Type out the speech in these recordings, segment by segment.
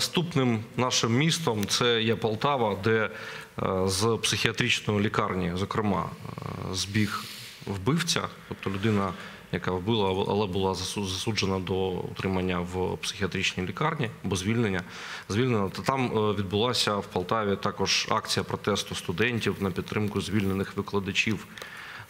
наступним нашим містом це є Полтава, де е, з психіатричної лікарні, зокрема, е, збіг вбивця, тобто людина, яка вбила, але була засу- засуджена до утримання в психіатричній лікарні або звільнення. Звільнена то там е, відбулася в Полтаві також акція протесту студентів на підтримку звільнених викладачів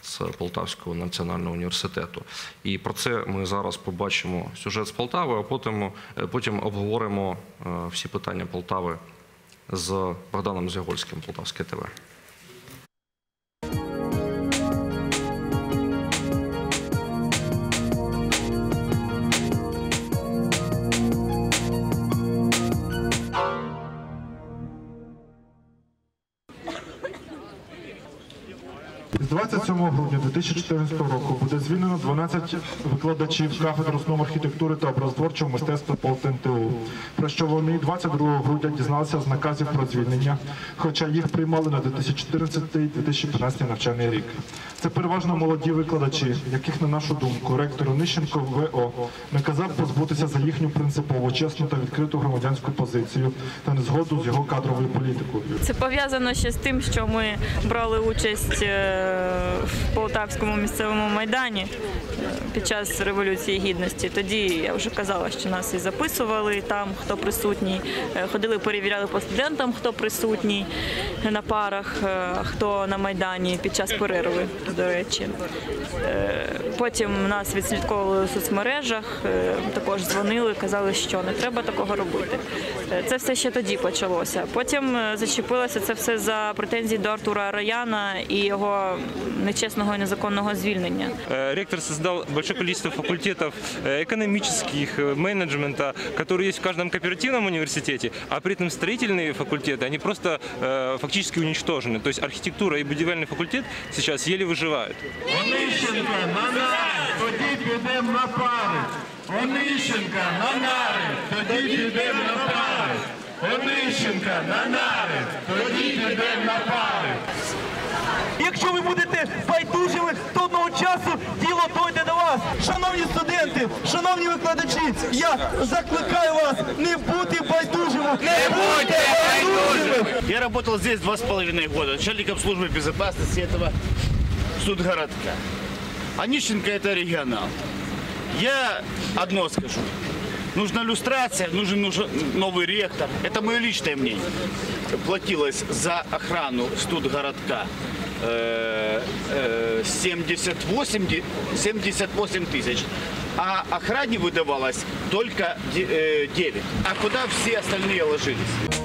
з Полтавського національного університету. І про це ми зараз побачимо сюжет з Полтави, а потім, е, потім обговоримо е, всі питання Полтави з Богданом Зягольським, Полтавське ТВ. З 27 грудня 2014 року буде звільнено 12 викладачів кафедри основ архітектури та образотворчого мистецтва ПОЛТНТУ, про що вони 22 грудня дізналися з наказів про звільнення, хоча їх приймали на 2014-2015 навчальний рік. Це переважно молоді викладачі, яких, на нашу думку, ректор Онищенко ВО наказав позбутися за їхню принципову, чесну та відкриту громадянську позицію та незгоду з його кадровою політикою. Це пов'язано ще з тим, що ми брали участь е, в Полтавському місцевому майдані е, під час Революції Гідності. Тоді я вже казала, що нас і записували там, хто присутній. Е, Ходили, перевіряли по студентам, хто присутній на парах, хто на майдані під час перерви, до речі. Е, Потім нас відслідковували у соцмережах, е, також дзвонили, казали, що не треба такого робити. Е, Це все ще тоді почалося. Потім е, зачепилося це все за претензії до Артура Раяна і його нечесного і незаконного звільнення. Э, Ректор создал большое количество факультетов э, экономических, э, менеджмента, которые есть в каждом кооперативном университете, а при этом строительные факультеты, они просто э, фактически уничтожены. То есть архитектура и будівельный факультет сейчас еле выживают. Онищенка на нари, тоді підемо на пари. Онищенка на нари, тоді підемо на пари. Онищенка на нари, тоді підемо на пари. Якщо ви будете байдужими, то одного часу діло дойде до вас. Шановні студенти, шановні викладачі, я закликаю вас не бути байдужими. Не будьте байдужими! Я работал здесь два с половиной года, начальником службы безопасности этого судгородка. Онищенко это регионал. Я одно скажу. Нужна люстрация, нужен, нужен новый ректор. Это мое личное мнение. Платилось за охрану студгородка э, э, 78, ди- 78 тысяч. А охране выдавалось только де- э, 9. А куда все остальные ложились?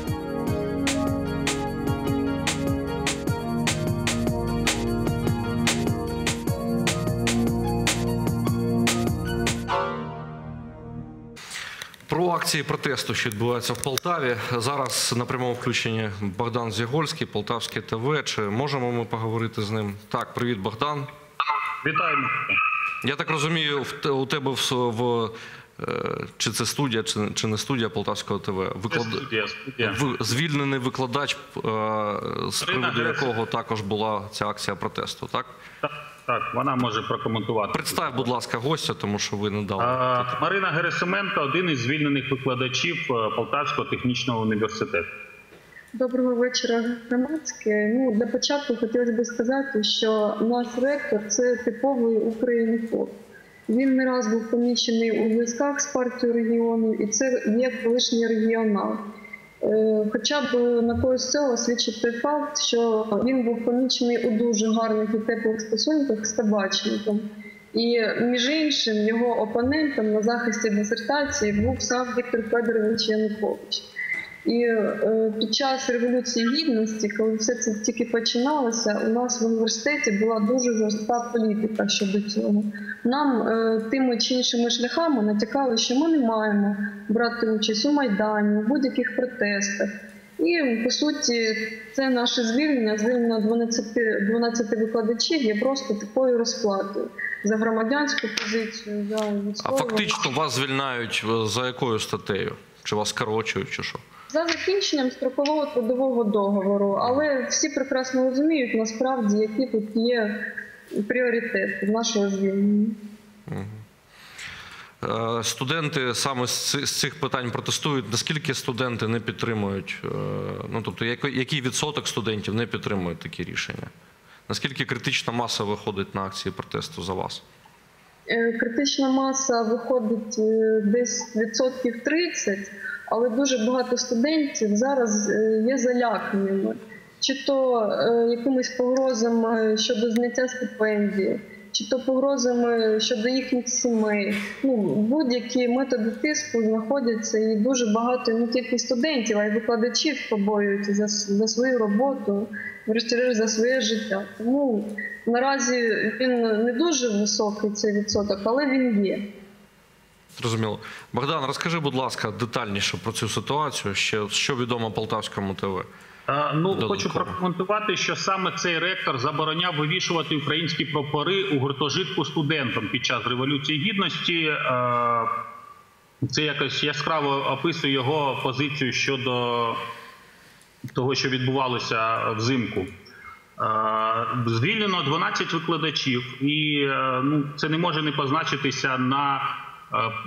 Акції протесту, що відбуваються в Полтаві. Зараз на прямому включенні Богдан Зягольський, Полтавське ТВ. Чи можемо ми поговорити з ним? Так, привіт, Богдан. Вітаємо. Я так розумію, у тебе в, в чи це студія, чи, чи не студія Полтавського ТВ. Це Виклад... студія, студія. В, звільнений викладач, е, з приводу якого також була ця акція протесту. Так Так, так, вона може прокоментувати. представ, будь ласка, гостя, тому що ви не дали. А, Марина Герасименко, один із звільнених викладачів е, Полтавського технічного університету. Доброго вечора, громадське. Ну для початку хотілося б сказати, що наш ректор це типовий українофоб. Він не раз був помічений у зв'язках з партією регіону, і це є колишній регіонал. Е, Хоча б на когось цього свідчить той факт, що він був помічений у дуже гарних і теплих стосунках з табачником. І між іншим його опонентом на захисті дисертації був сам Віктор Федорович Янукович. І е, під час революції гідності, коли все це тільки починалося, у нас в університеті була дуже жорстка політика щодо цього. Нам е, тими чи іншими шляхами натякали, що ми не маємо брати участь у майдані, у будь-яких протестах. І по суті, це наше звільнення, звільнення 12, 12 викладачів є просто такою розплатою за громадянську позицію, за А фактично вас звільняють е, за якою статтею? Чи вас скорочують, чи що? За закінченням строкового трудового договору, але всі прекрасно розуміють насправді, які тут є пріоритети нашого звільнення. Е, Студенти саме з цих питань протестують. Наскільки студенти не підтримують? е, Ну тобто, який відсоток студентів не підтримують такі рішення? Наскільки критична маса виходить на акції протесту за вас? Е, Критична маса виходить десь відсотків 30, але дуже багато студентів зараз е, є заляканими, чи то е, якимись погрозами щодо зняття стипендії, чи то погрозами щодо їхніх сімей. Ну, будь-які методи тиску знаходяться, і дуже багато не тільки студентів, а й викладачів побоюються за, за свою роботу, врешті-решт за своє життя. Тому наразі він не дуже високий цей відсоток, але він є. Зрозуміло. Богдан, розкажи, будь ласка, детальніше про цю ситуацію. Ще що відомо Полтавському ТВ. Ну, Додатково. хочу прокоментувати, що саме цей ректор забороняв вивішувати українські прапори у гуртожитку студентам під час революції гідності. Це якось яскраво описує його позицію щодо того, що відбувалося взимку. Звільнено 12 викладачів, і ну, це не може не позначитися на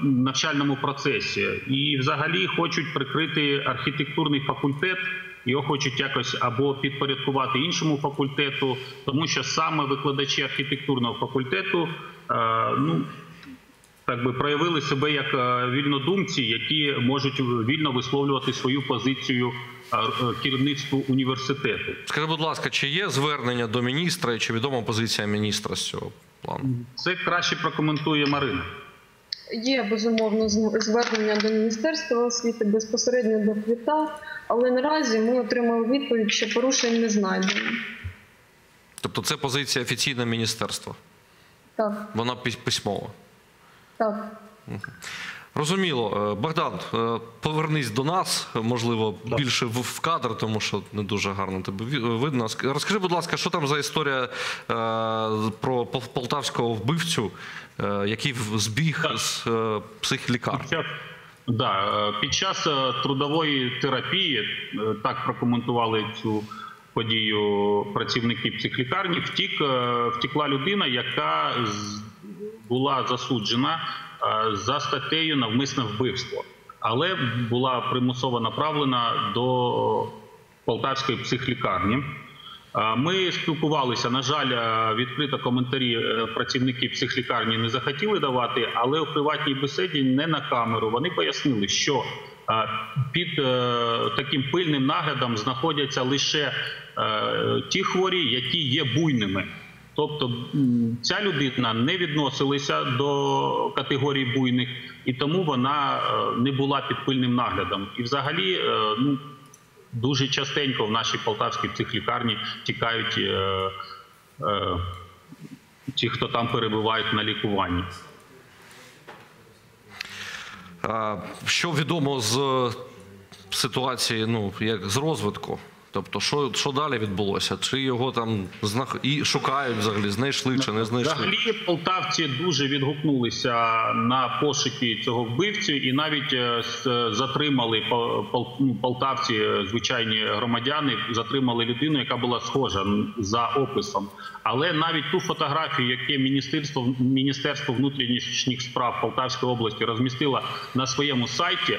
навчальному процесі. І взагалі хочуть прикрити архітектурний факультет. Його хочуть якось або підпорядкувати іншому факультету, тому що саме викладачі архітектурного факультету е, ну, так би проявили себе як е, вільнодумці, які можуть вільно висловлювати свою позицію е, е, керівництву університету. Скажи, будь ласка, чи є звернення до міністра і чи відома позиція міністра з цього плану? Це краще прокоментує Марина. Є безумовно звернення до Міністерства освіти безпосередньо до КВІТА, але наразі ми отримали відповідь, що порушень не знайдено. Тобто це позиція офіційного міністерства. Так, Вона пись- письмова. так. Розуміло, Е, Богдан, е, повернись до нас, можливо, більше в кадр, тому що не дуже гарно тебе ві- видно. Розкажи, будь ласка, що там за історія е, про полтавського вбивцю, е, який збіг з е, психлікарні? Да, е, під час е, трудової терапії, е, так прокоментували цю подію працівники психлікарні, втік, е, втекла людина, яка з- була засуджена е, за статтею навмисне вбивство, але була примусово направлена до Полтавської психлікарні. Е, Ми спілкувалися. На жаль, е, відкрито коментарі е, працівники психлікарні не захотіли давати, але у приватній бесіді не на камеру. Вони пояснили, що е, під е, таким пильним наглядом знаходяться лише е, ті хворі, які є буйними. Тобто ця людина не відносилася до категорії буйних, і тому вона е, не була під пильним наглядом. І взагалі, е, ну дуже частенько в нашій полтавській психлікарні тікають е, е, ті, хто там перебувають на лікуванні. Що відомо з ситуації, ну як з розвитку? Тобто, що, що далі відбулося? Чи його там знах... і шукають взагалі, знайшли чи не знайшли? Взагалі полтавці дуже відгукнулися на пошуки цього вбивцю, і навіть е, затримали ну, полтавці, е, звичайні громадяни, затримали людину, яка була схожа за описом. Але навіть ту фотографію, яке міністерство міністерство внутрішніх справ Полтавської області розмістило на своєму сайті.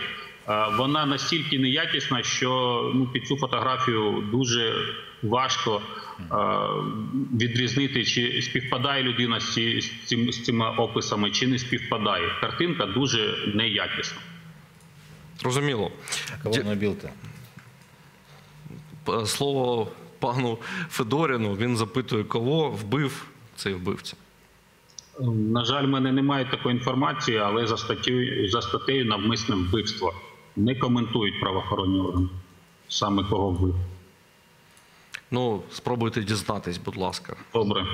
Е, Вона настільки неякісна, що ну під цю фотографію дуже важко е, відрізнити, чи співпадає людина з, ці, з, цим, з цими описами, чи не співпадає. Картинка дуже неякісна. Зрозуміло. Кого он Слово пану Федоріну. Він запитує, кого вбив цей вбивця. На жаль, в мене немає такої інформації, але за статтею, за статтею навмисне вбивство не коментують правоохоронні органи. Саме кого вбив. Ну, спробуйте дізнатись, будь ласка. Добре.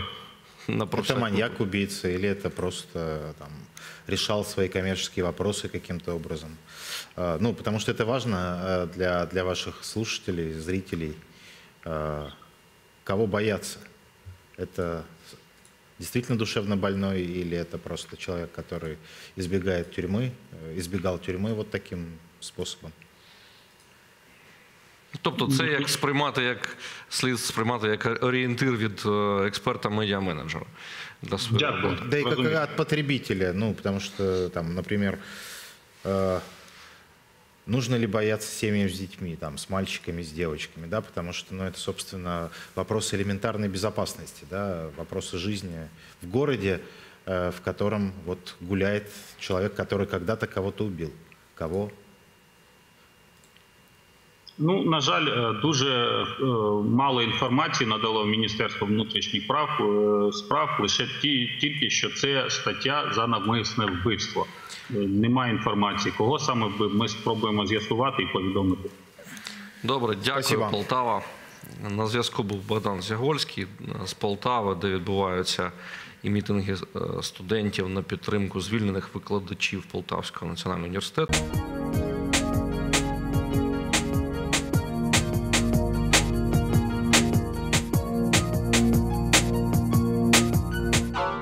На Это всяк маньяк убийца или это просто там решал свои коммерческие вопросы каким-то образом? А, Ну, потому что это важно э, для, для ваших слушателей, зрителей. А, Кого бояться? Это действительно душевно больной или это просто человек, который избегает тюрьмы, э, избегал тюрьмы вот таким способом? Тобто це як сприймати, як слід сприймати як орієнтир від е, експерта медіа-менеджера для своєї Дякую. роботи. Да и как Разумеется. от потребителя, ну, потому что, там, например, э, нужно ли бояться семьям с детьми, там, с мальчиками, с девочками, да, потому что, ну, это, собственно, вопросы элементарной безопасности, да, вопросы жизни в городе, э, в котором вот гуляет человек, который когда-то кого-то убил. Кого? Ну, на жаль, е, дуже е, мало інформації надало Міністерство внутрішніх прав е, справ лише ті, тільки що це стаття за навмисне вбивство. Немає інформації, кого саме. Ми спробуємо з'ясувати і повідомити. Добре, дякую, Спасибо. Полтава. На зв'язку був Богдан Зягольський з Полтави, де відбуваються і мітинги студентів на підтримку звільнених викладачів Полтавського національного університету.